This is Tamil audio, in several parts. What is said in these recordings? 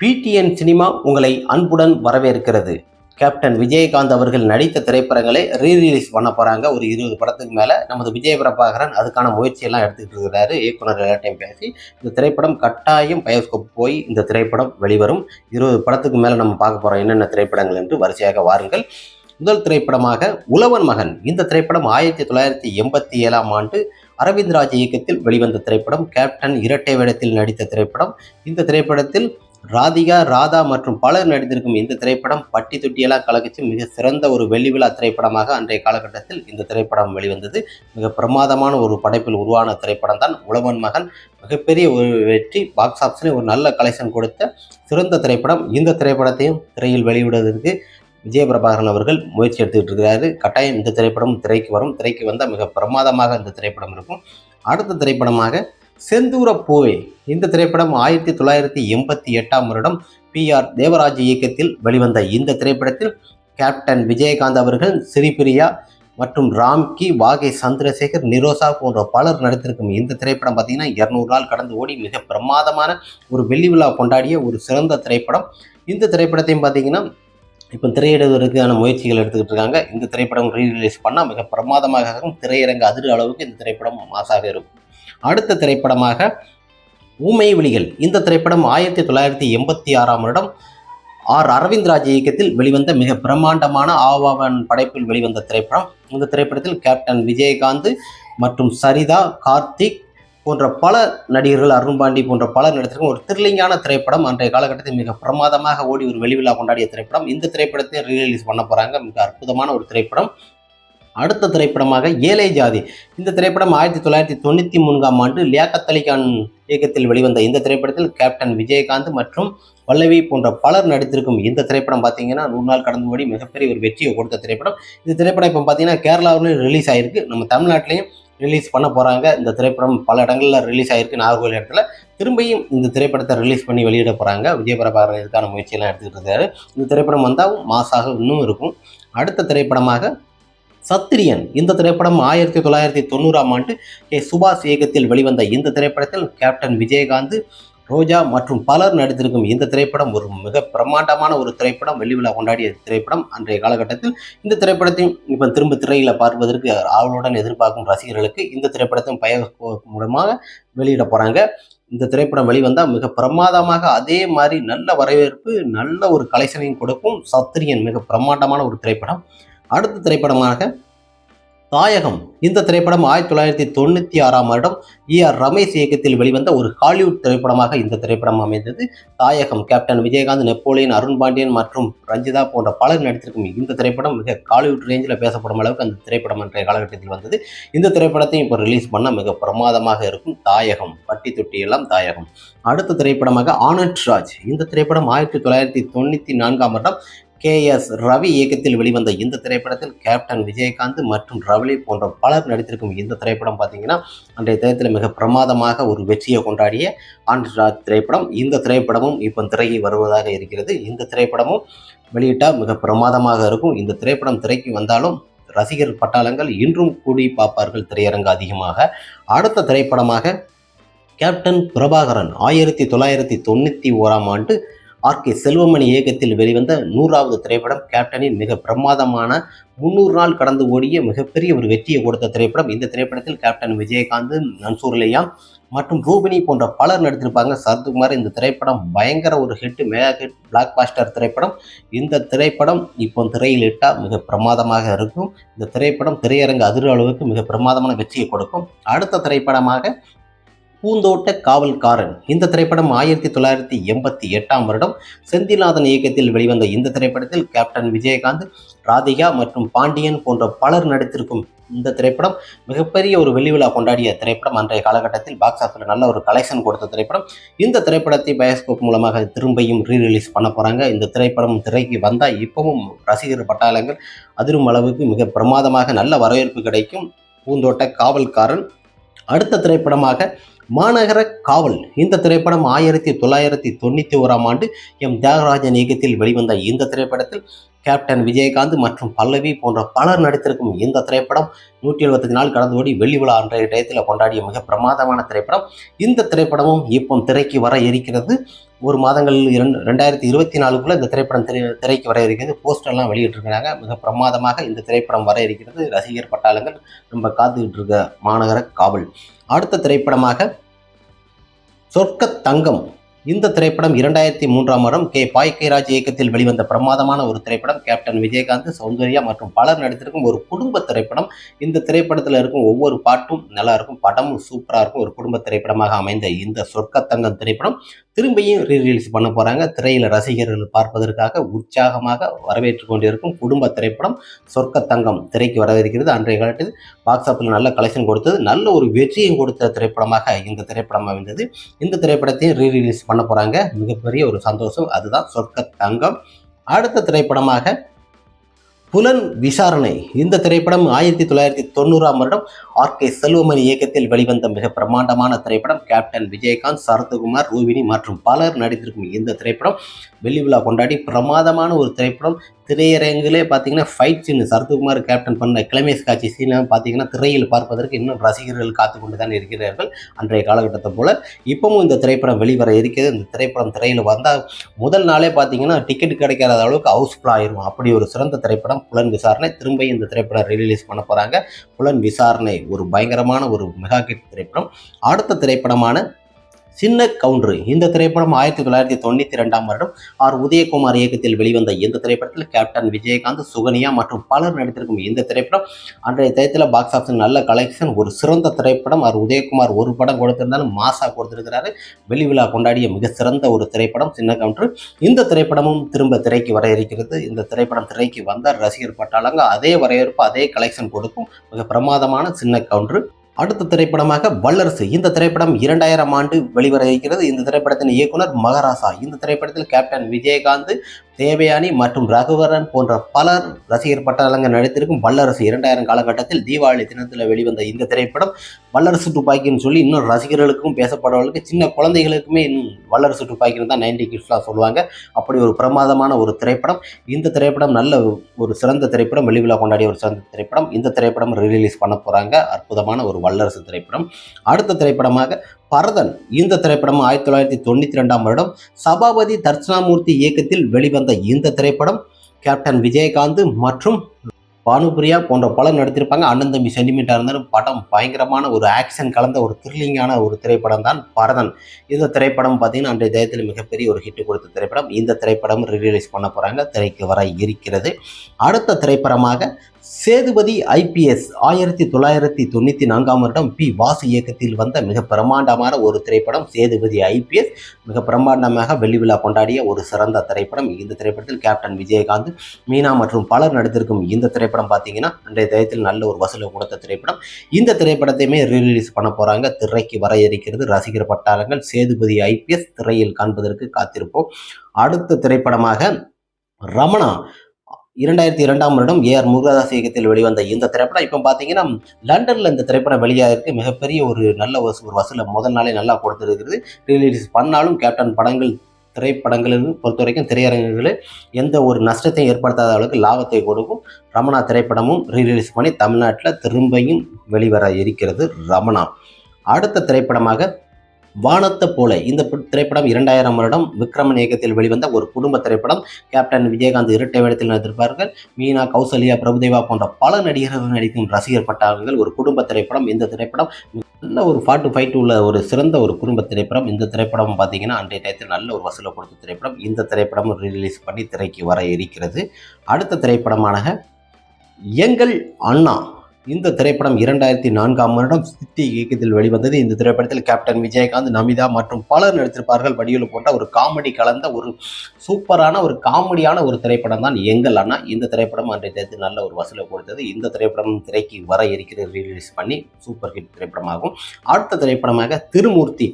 பிடிஎன் சினிமா உங்களை அன்புடன் வரவேற்கிறது. கேப்டன் விஜயகாந்த் அவர்கள் நடித்த திரைப்படங்களை ரீரிலீஸ் பண்ண போகிறாங்க ஒரு இருபது படத்துக்கு மேலே நமது விஜய பிரபாகரன் அதுக்கான முயற்சியெல்லாம் எடுத்துக்கிட்டு இருக்கிறாரு. இயக்குனர் எல்லாட்டையும் பேசி இந்த திரைப்படம் கட்டாயம் பயோஸ்கோப் போய் இந்த திரைப்படம் வெளிவரும். இருபது படத்துக்கு மேலே நம்ம பார்க்க போகிறோம் என்னென்ன திரைப்படங்கள் என்று வரிசையாக வாருங்கள். முதல் திரைப்படமாக உழவன் மகன். இந்த திரைப்படம் ஆயிரத்தி தொள்ளாயிரத்தி எண்பத்தி ஏழாம் ஆண்டு அரவிந்த் ராஜ் இயக்கத்தில் வெளிவந்த திரைப்படம். கேப்டன் இரட்டை வேடத்தில் நடித்த திரைப்படம். இந்த திரைப்படத்தில் ராதிகா ராதா மற்றும் பலர் நடித்திருக்கும் இந்த திரைப்படம் பட்டி தொட்டியெல்லாம் கலக்கிச்சு மிக சிறந்த ஒரு வெள்ளி விழா திரைப்படமாக அன்றைய காலகட்டத்தில் இந்த திரைப்படம் வெளிவந்தது. மிக பிரமாதமான ஒரு படைப்பில் உருவான திரைப்படம் தான் உழவன் மகன். மிகப்பெரிய ஒரு வெற்றி பாக்ஸ் ஆஃபீஸில் ஒரு நல்ல கலெக்ஷன் கொடுத்த சிறந்த திரைப்படம். இந்த திரைப்படத்தையும் திரையில் வெளியிடுவதற்கு விஜயபிரபாகரன் அவர்கள் முயற்சி எடுத்துக்கிட்டு இருக்கிறாரு. கட்டாயம் இந்த திரைப்படம் திரைக்கு வரும். திரைக்கு வந்தால் மிக பிரமாதமாக இந்த திரைப்படம் இருக்கும். அடுத்த திரைப்படமாக செந்தூர பூவே. இந்த திரைப்படம் ஆயிரத்தி தொள்ளாயிரத்தி எண்பத்தி எட்டாம் வருடம் பி ஆர் தேவராஜ் இயக்கத்தில் வெளிவந்த இந்த திரைப்படத்தில் கேப்டன் விஜயகாந்த் அவர்கள் ஸ்ரீபிரியா மற்றும் ராம்கி வாகை சந்திரசேகர் நிரோசா போன்ற பலர் நடித்திருக்கும் இந்த திரைப்படம் பார்த்தீங்கன்னா இரநூறு நாள் கடந்து ஓடி மிக பிரமாதமான ஒரு வெள்ளி விழா கொண்டாடிய ஒரு சிறந்த திரைப்படம். இந்த திரைப்படத்தையும் பார்த்தீங்கன்னா இப்போ திரையிடுவதற்கான முயற்சிகள் எடுத்துக்கிட்டு இருக்காங்க. இந்த திரைப்படம் ரீரிலீஸ் பண்ணால் மிக பிரமாதமாக இருக்கும். திரையரங்கு அதிர அளவுக்கு இந்த திரைப்படம் மாசாக இருக்கும். அடுத்த திரைப்படமாக ஊமை விழிகள். இந்த திரைப்படம் ஆயிரத்தி தொள்ளாயிரத்தி எண்பத்தி ஆறாம் வருடம் ஆர். அரவிந்த் ராஜ் இயக்கத்தில் வெளிவந்த மிக பிரம்மாண்டமான ஆவாவன் படைப்பில் வெளிவந்த திரைப்படம். இந்த திரைப்படத்தில் கேப்டன் விஜயகாந்த் மற்றும் சரிதா கார்த்திக் போன்ற பல நடிகர்கள் அருண்பாண்டி போன்ற பல நடிகர்கள் ஒரு த்ரில்லிங்கான திரைப்படம். அன்றைய காலகட்டத்தில் மிக பிரமாதமாக ஓடி ஒரு வெளிவிழா கொண்டாடிய திரைப்படம். இந்த திரைப்படத்தை ரீரிலீஸ் பண்ண போகிறாங்க மிக அற்புதமான ஒரு திரைப்படம். அடுத்த திரைப்படமாக ஏழை ஜாதி. இந்த திரைப்படம் ஆயிரத்தி தொள்ளாயிரத்தி தொண்ணூற்றி மூன்றாம் ஆண்டு லியாக்கத் அலிகான் இயக்கத்தில் வெளிவந்த இந்த திரைப்படத்தில் கேப்டன் விஜயகாந்த் மற்றும் பல்லவி போன்ற பலர் நடித்திருக்கும் இந்த திரைப்படம் பார்த்தீங்கன்னா நூறு நாள் கடந்து ஓடி மிகப்பெரிய ஒரு வெற்றியை கொடுத்த திரைப்படம். இந்த திரைப்படம் இப்போ பார்த்தீங்கன்னா கேரளாவிலும் ரிலீஸ் ஆயிருக்கு. நம்ம தமிழ்நாட்டிலையும் ரிலீஸ் பண்ண போகிறாங்க இந்த திரைப்படம் பல இடங்களில் ரிலீஸ் ஆயிருக்கு. நாகர்கோவில் இடத்துல. திரும்பியும் இந்த திரைப்படத்தை ரிலீஸ் பண்ணி வெளியிட போகிறாங்க விஜயபிரபாகரன் இதுக்கான முயற்சியெல்லாம் எடுத்துக்கிட்டு இருக்காரு. இந்த திரைப்படம் வந்தால் மாசாக இன்னும் இருக்கும். அடுத்த திரைப்படமாக சத்திரியன். இந்த திரைப்படம் ஆயிரத்தி தொள்ளாயிரத்தி தொண்ணூறாம் ஆண்டு கே. சுபாஷ் இயக்கத்தில் வெளிவந்த இந்த திரைப்படத்தில் கேப்டன் விஜயகாந்த் ரோஜா மற்றும் பலர் நடித்திருக்கும் இந்த திரைப்படம் ஒரு மிக பிரம்மாண்டமான ஒரு திரைப்படம். வெள்ளி விழா கொண்டாடிய திரைப்படம். அன்றைய காலகட்டத்தில் இந்த திரைப்படத்தையும் இப்போ திரும்ப திரையில பார்ப்பதற்கு ஆவலுடன் எதிர்பார்க்கும் ரசிகர்களுக்கு இந்த திரைப்படத்தையும் பய மூலமாக வெளியிட போறாங்க. இந்த திரைப்படம் வெளிவந்தால் மிக பிரமாதமாக அதே மாதிரி நல்ல வரவேற்பு நல்ல ஒரு கலெக்ஷனையும் கொடுக்கும் சத்திரியன். மிக பிரம்மாண்டமான ஒரு திரைப்படம். அடுத்த திரைப்படமாக தாயகம். இந்த திரைப்படம் ஆயிரத்தி தொள்ளாயிரத்தி தொண்ணூற்றி ஆறாம் வருடம் இ ஆர் ரமேஷ் இயக்கத்தில் வெளிவந்த ஒரு ஹாலிவுட் திரைப்படமாக இந்த திரைப்படம் அமைந்தது. தாயகம் கேப்டன் விஜயகாந்த் நெப்போலியன் அருண் பாண்டியன் மற்றும் ரஞ்சிதா போன்ற பலர் நடித்திருக்கும் இந்த திரைப்படம் மிக ஹாலிவுட் ரேஞ்சில் பேசப்படும் அளவுக்கு அந்த திரைப்படம் அன்றைய காலகட்டத்தில் வந்தது. இந்த திரைப்படத்தையும் இப்போ ரிலீஸ் பண்ணால் மிக பிரமாதமாக இருக்கும் தாயகம் பட்டி தொட்டி எல்லாம் தாயகம். அடுத்த திரைப்படமாக ஆனந்த் ராஜ். இந்த திரைப்படம் ஆயிரத்தி தொள்ளாயிரத்தி தொண்ணூற்றி நான்காம் வருடம் கே எஸ் ரவி இயக்கத்தில் வெளிவந்த இந்த திரைப்படத்தில் கேப்டன் விஜயகாந்த் மற்றும் ரவலி போன்ற பலர் நடித்திருக்கும் இந்த திரைப்படம் பார்த்தீங்கன்னா அன்றைய தினத்தில் மிக பிரமாதமாக ஒரு வெற்றியை கொண்டாடிய ஆண்ட்ராஜ் திரைப்படம். இந்த திரைப்படமும் இப்போ திரைக்கு வருவதாக இருக்கிறது. இந்த திரைப்படமும் வெளியிட்டால் மிக பிரமாதமாக இருக்கும். இந்த திரைப்படம் திரைக்கு வந்தாலும் ரசிகர் பட்டாளங்கள் இன்றும் கூடி பார்ப்பார்கள் திரையரங்கு அதிகமாக. அடுத்த திரைப்படமாக கேப்டன் பிரபாகரன் ஆயிரத்தி தொள்ளாயிரத்தி தொண்ணூற்றி ஓராம் ஆண்டு ஆர் கே செல்வமணி இயக்கத்தில் வெளிவந்த நூறாவது திரைப்படம் கேப்டனின் மிக பிரமாதமான முன்னூறு நாள் கடந்து ஓடிய மிகப்பெரிய ஒரு வெற்றியை கொடுத்த திரைப்படம். இந்த திரைப்படத்தில் கேப்டன் விஜயகாந்த் நன்சூர்லையா மற்றும் ரூபினி போன்ற பலர் நடித்திருப்பாங்க. சரத்குமார் இந்த திரைப்படம் பயங்கர ஒரு hit mega hit blockbuster திரைப்படம். இந்த திரைப்படம் இப்போ திரையில் இட்டால் மிக பிரமாதமாக இருக்கும். இந்த திரைப்படம் திரையரங்கு அதிர அளவுக்கு மிக பிரமாதமான வெற்றியை கொடுக்கும். அடுத்த திரைப்படமாக பூந்தோட்ட காவல்காரன். இந்த திரைப்படம் ஆயிரத்தி தொள்ளாயிரத்தி எண்பத்தி எட்டாம் வருடம். செந்திநாதன் இயக்கத்தில் வெளிவந்த இந்த திரைப்படத்தில் கேப்டன் விஜயகாந்த் ராதிகா மற்றும் பாண்டியன் போன்ற பலர் நடித்திருக்கும் இந்த திரைப்படம் மிகப்பெரிய ஒரு வெள்ளி விழா கொண்டாடிய திரைப்படம். அன்றைய காலகட்டத்தில் பாக்ஸ் ஆஃபீஸில் நல்ல ஒரு கலெக்ஷன் கொடுத்த திரைப்படம். இந்த திரைப்படத்தை பயோஸ்கோப் மூலமாக திரும்பியும் ரீரிலீஸ் பண்ண போகிறாங்க இந்த திரைப்படம் திரைக்கு வந்தால் இப்பவும் ரசிகர் பட்டாளங்கள் அதிரும் அளவுக்கு மிக பிரமாதமாக நல்ல வரவேற்பு கிடைக்கும். பூந்தோட்ட காவல்காரன் அடுத்த திரைப்படமாக மாநகர காவல். இந்த திரைப்படம் ஆயிரத்தி தொள்ளாயிரத்தி தொண்ணூற்றி ஓராம் ஆண்டு எம் தியாகராஜன் இயக்கத்தில் வெளிவந்த இந்த திரைப்படத்தில் கேப்டன் விஜயகாந்த் மற்றும் பல்லவி போன்ற பலர் நடித்திருக்கும் இந்த திரைப்படம் நூற்றி எழுபத்தஞ்சு நாள் கடந்து ஓடி வெள்ளி விழா அன்றைய டயத்தில் கொண்டாடிய மிக பிரமாதமான திரைப்படம். இந்த திரைப்படமும் இப்போ திரைக்கு வர இருக்கிறது. ஒரு மாதங்கள் இரண்டு ரெண்டாயிரத்தி இருபத்தி நாலுக்குள்ளே இந்த திரைப்படம் திரை திரைக்கு வர இருக்கிறது. போஸ்டர்லாம் வெளியிட்டிருக்கிறாங்க. மிக பிரமாதமாக இந்த திரைப்படம் வர இருக்கிறது. ரசிகர் பட்டாளங்கள் ரொம்ப காத்துக்கிட்டு இருக்க மாநகர காவல். அடுத்த திரைப்படமாக சொர்க்க தங்கம் இந்த திரைப்படம் இரண்டாயிரத்தி மூன்றாம் வருடம் கே. பாய்கைராஜ் இயக்கத்தில் வெளிவந்த பிரமாதமான ஒரு திரைப்படம் கேப்டன் விஜயகாந்த் சௌந்தர்யா மற்றும் பலர் நடித்திருக்கும் ஒரு குடும்ப திரைப்படம். இந்த திரைப்படத்தில் இருக்கும் ஒவ்வொரு பாட்டும் நல்லா இருக்கும் படமும் சூப்பராக இருக்கும். ஒரு குடும்ப திரைப்படமாக அமைந்த இந்த சொர்க்கத்தங்கம் திரைப்படம் திரும்பியும் ரீரிலீஸ் பண்ண போகிறாங்க திரையில் ரசிகர்கள் பார்ப்பதற்காக உற்சாகமாக வரவேற்று கொண்டிருக்கும் குடும்ப திரைப்படம் சொர்க்க தங்கம் திரைக்கு வரவிருக்கிறது அன்றைய காலத்தில் பாக்ஸ் ஆஃபில் நல்ல கலெக்ஷன் கொடுத்தது நல்ல ஒரு வெற்றியும் கொடுத்த திரைப்படமாக இந்த திரைப்படம் அமைந்தது. இந்த திரைப்படத்தையும் ரீரிலீஸ் பண்ண போகிறாங்க மிகப்பெரிய ஒரு சந்தோஷம். அதுதான் சொர்க்க தங்கம். அடுத்த திரைப்படமாக புலன் விசாரணை. இந்த திரைப்படம் ஆயிரத்தி தொள்ளாயிரத்தி தொண்ணூறாம் வருடம் ஆர். கே. செல்வமணி இயக்கத்தில் வெளிவந்த மிக பிரம்மாண்டமான திரைப்படம். கேப்டன் விஜயகாந்த் சரத்குமார் ரூபினி மற்றும் பலர் நடித்திருக்கும் இந்த திரைப்படம். வெள்ளி விழா கொண்டாடி பிரமாதமான ஒரு திரைப்படம். திரையரங்கிலே பார்த்தீங்கன்னா ஃபைட் சீன் சரத்குமார் கேப்டன் பண்ண கிளமேஸ் காட்சி சீனை பார்த்தீங்கன்னா திரையில் பார்ப்பதற்கு இன்னும் ரசிகர்கள் காத்து கொண்டு தான் இருக்கிறார்கள் அன்றைய காலகட்டத்தை போல். இப்பவும் இந்த திரைப்படம் வெளிவர இருக்கிறது. இந்த திரைப்படம் திரையில் வந்தால் முதல் நாளே பார்த்தீங்கன்னா டிக்கெட் கிடைக்காத அளவுக்கு ஹவுஸ்ஃபுல் ஆயிரும் அப்படி ஒரு சிறந்த திரைப்படம் புலன் விசாரணை. திரும்ப இந்த திரைப்படம் ரிலீஸ் பண்ண போகிறாங்க புலன் விசாரணை ஒரு பயங்கரமான ஒரு மெகா கிட் திரைப்படம். அடுத்த திரைப்படமான சின்ன கவுண்டரு. இந்த திரைப்படம் ஆயிரத்தி தொள்ளாயிரத்தி தொண்ணூற்றி ரெண்டாம் வருடம் ஆர். உதயகுமார் இயக்கத்தில் வெளிவந்த இந்த திரைப்படத்தில் கேப்டன் விஜயகாந்த் சுகனியா மற்றும் பலர் நடித்திருக்கும் இந்த திரைப்படம் அன்றைய தயத்தில் பாக்ஸ் ஆஃபீஸ் நல்ல கலெக்ஷன் ஒரு சிறந்த திரைப்படம். ஆர். உதயகுமார் ஒரு படம் கொடுத்திருந்தாலும் மாசா கொடுத்திருக்கிறாரு. வெளி விழா கொண்டாடிய மிக சிறந்த ஒரு திரைப்படம் சின்ன கவுண்டர். இந்த திரைப்படமும் திரும்ப திரைக்கு வர இருக்கிறது. இந்த திரைப்படம் திரைக்கு வந்தால் ரசிகர் பட்டாளங்க. அதே வரவேற்பு அதே கலெக்ஷன் கொடுக்கும் மிக பிரமாதமான சின்ன கவுண்டர். அடுத்த திரைப்படமாக வல்லரசு. இந்த திரைப்படம் இரண்டாயிரம் ஆண்டு வெளிவர இருக்கிறது. இந்த திரைப்படத்தின் இயக்குனர் மகராசா. இந்த திரைப்படத்தில் கேப்டன் விஜயகாந்த் தேவயானி மற்றும் ரகுவரன் போன்ற பலர் ரசிகர் பட்டாளங்கள் நடித்திருக்கும் வல்லரசு இரண்டாயிரம் காலகட்டத்தில் தீபாவளி தினத்தில் வெளிவந்த இந்த திரைப்படம் வல்லரசு துப்பாக்கின்னு சொல்லி இன்னும் ரசிகர்களுக்கும் பேசப்படுறவர்களுக்கு சின்ன குழந்தைகளுக்குமே இன்னும் வல்லரசு துப்பாக்கின்னு தான் நைன்டி கிட்ஸ்லாம் சொல்லுவாங்க. அப்படி ஒரு பிரமாதமான ஒரு திரைப்படம். இந்த திரைப்படம் நல்ல ஒரு சிறந்த திரைப்படம். வெளிவிழா கொண்டாடிய ஒரு சிறந்த திரைப்படம். இந்த திரைப்படம் ரிலீஸ் பண்ண போகிறாங்க அற்புதமான ஒரு வல்லரசு திரைப்படம். அடுத்த திரைப்படமாக பரதன் இந்த திரைப்படம் ஆயிரத்தி தொள்ளாயிரத்தி தொண்ணூற்றி ரெண்டாம் வருடம் சபாபதி தர்ஷனாமூர்த்தி இயக்கத்தில் வெளிவந்த இந்த திரைப்படம். கேப்டன் விஜயகாந்த் மற்றும் பானுபிரியா போன்ற பலர் நடித்திருப்பாங்க. அண்ணன் தம்பி சென்டிமீட்டாக இருந்தாலும் படம் பயங்கரமான ஒரு ஆக்ஷன் கலந்த ஒரு த்ரில்லிங்கான ஒரு திரைப்படம் தான் பரதன். இந்த திரைப்படம் பார்த்தீங்கன்னா அன்றைய டயத்தில் மிகப்பெரிய ஒரு ஹிட் கொடுத்த திரைப்படம். இந்த திரைப்படம் ரிலீஸ் பண்ண போகிறாங்க திரைக்கு வர இருக்கிறது. அடுத்த திரைப்படமாக சேதுபதி ஐபிஎஸ் ஆயிரத்தி தொள்ளாயிரத்தி தொண்ணூற்றி நான்காம் வருடம் பி வாசு இயக்கத்தில் வந்த மிக பிரம்மாண்டமான ஒரு திரைப்படம் சேதுபதி ஐபிஎஸ். மிக பிரம்மாண்டமாக வெள்ளி விழா கொண்டாடிய ஒரு சிறந்த திரைப்படம் இந்த திரைப்படத்தில் கேப்டன் விஜயகாந்த் மீனா மற்றும் பலர் நடித்திருக்கும் இந்த திரைப்படம் பார்த்தீங்கன்னா அன்றைய தினத்தில் நல்ல ஒரு வசூலை கொடுத்த திரைப்படம். இந்த திரைப்படத்தையுமே ரீரிலீஸ் பண்ண போகிறாங்க திரைக்கு வர இருக்கிறது ரசிகர் பட்டாளங்கள். சேதுபதி ஐபிஎஸ் திரையில் காண்பதற்கு காத்திருப்போம். அடுத்த திரைப்படமாக ரமணா இரண்டாயிரத்தி இரண்டாம் வருடம் ஏ ஆர் முருகதாஸ் இயக்கத்தில் வெளிவந்த இந்த திரைப்படம். இப்போ பார்த்தீங்கன்னா லண்டனில் இந்த திரைப்படம் வெளியாகிருக்கு மிகப்பெரிய ஒரு நல்ல வசூ ஒரு வசூலை முதல் நாளே நல்லா கொடுத்துருக்கிறது. ரிலீஸ் பண்ணாலும் கேப்டன் படங்கள் திரைப்படங்களில் பொறுத்த வரைக்கும் திரையரங்குகளில் எந்த ஒரு நஷ்டத்தையும் ஏற்படுத்தாத அளவுக்கு லாபத்தை கொடுக்கும். ரமணா திரைப்படமும் ரீரிலீஸ் பண்ணி தமிழ்நாட்டில் திரும்பியும் வெளிவர இருக்கிறது ரமணா. அடுத்த திரைப்படமாக வானத்தை போல. இந்த திரைப்படம் இரண்டாயிரம் வருடம் விக்ரமன் இயக்கத்தில் வெளிவந்த ஒரு குடும்ப திரைப்படம். கேப்டன் விஜயகாந்த் இரட்டை வேடத்தில் நடித்திருப்பார்கள். மீனா கௌசல்யா பிரபுதேவா போன்ற பல நடிகர்கள் நடிக்கும் ரசிகர் பட்டாளங்கள் ஒரு குடும்ப திரைப்படம். இந்த திரைப்படம் நல்ல ஒரு ஃபார்ட்டு ஃபைட் உள்ள ஒரு சிறந்த ஒரு குடும்ப திரைப்படம். இந்த திரைப்படம் பார்த்தீங்கன்னா அன்றைய டயத்தில் நல்ல ஒரு வசூலை கொடுத்த திரைப்படம். இந்த திரைப்படம் ரிலீஸ் பண்ணி திரைக்கு வர இருக்கிறது. அடுத்த திரைப்படமான எங்கள் அண்ணா. இந்த திரைப்படம் இரண்டாயிரத்தி நான்காம் வருடம் சித்தி இயக்கத்தில் வெளிவந்தது. இந்த திரைப்படத்தில் கேப்டன் விஜயகாந்த் நமிதா மற்றும் பலர் நடித்திருப்பார்கள். வடிவில் போன்ற ஒரு காமெடி கலந்த ஒரு சூப்பரான ஒரு காமெடியான ஒரு திரைப்படம் தான் எங்கள் அண்ணா. இந்த திரைப்படம் அன்றைய தேதி நல்ல ஒரு வசூலை கொடுத்தது. இந்த திரைப்படம் திரைக்கு வர இருக்கிறது ரிலீஸ் பண்ணி சூப்பர் ஹிட் திரைப்படமாகும். அடுத்த திரைப்படமாக திருமூர்த்தி.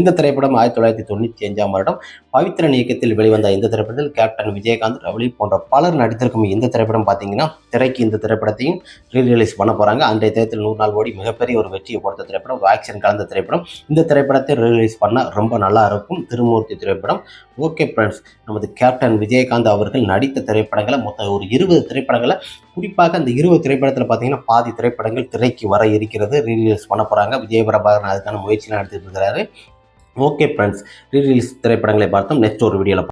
இந்த திரைப்படம் ஆயிரத்தி தொள்ளாயிரத்தி தொண்ணூற்றி அஞ்சாம் வருடம். பவித்ரன் இயக்கத்தில் வெளிவந்த இந்த திரைப்படத்தில் கேப்டன் விஜயகாந்த் ரவளி போன்ற பலர் நடித்திருக்கும் இந்த திரைப்படம் பார்த்தீங்கன்னா திரைக்கு இந்த திரைப்படத்தையும் ரீரிலீஸ் பண்ண போகிறாங்க அன்றைய தேதியில் நூறு நாள் ஓடி மிகப்பெரிய ஒரு வெற்றியை கொடுத்த திரைப்படம் ஆக்ஷன் கலந்த திரைப்படம். இந்த திரைப்படத்தை ரிலீஸ் பண்ணால் ரொம்ப நல்லா இருக்கும். திருமூர்த்தி திரைப்படம். ஓகே ஃப்ரெண்ட்ஸ் நமது கேப்டன் விஜயகாந்த் அவர்கள் நடித்த திரைப்படங்களை மொத்தம் ஒரு இருபது திரைப்படங்களை குறிப்பாக அந்த இருபது திரைப்படத்தில் பார்த்தீங்கன்னா பாதி திரைப்படங்கள் திரைக்கு வர இருக்கிறது. ரீரிலீஸ் பண்ண போகிறாங்க விஜயபிரபாகரன் அதுக்கான முயற்சியெலாம் எடுத்துகிட்டு இருக்கிறாரு. ஓகே ஃப்ரெண்ட்ஸ் ரீரிலீஸ் திரைப்படங்களை பார்த்தோம். நெக்ஸ்ட் ஒரு வீடியோவில்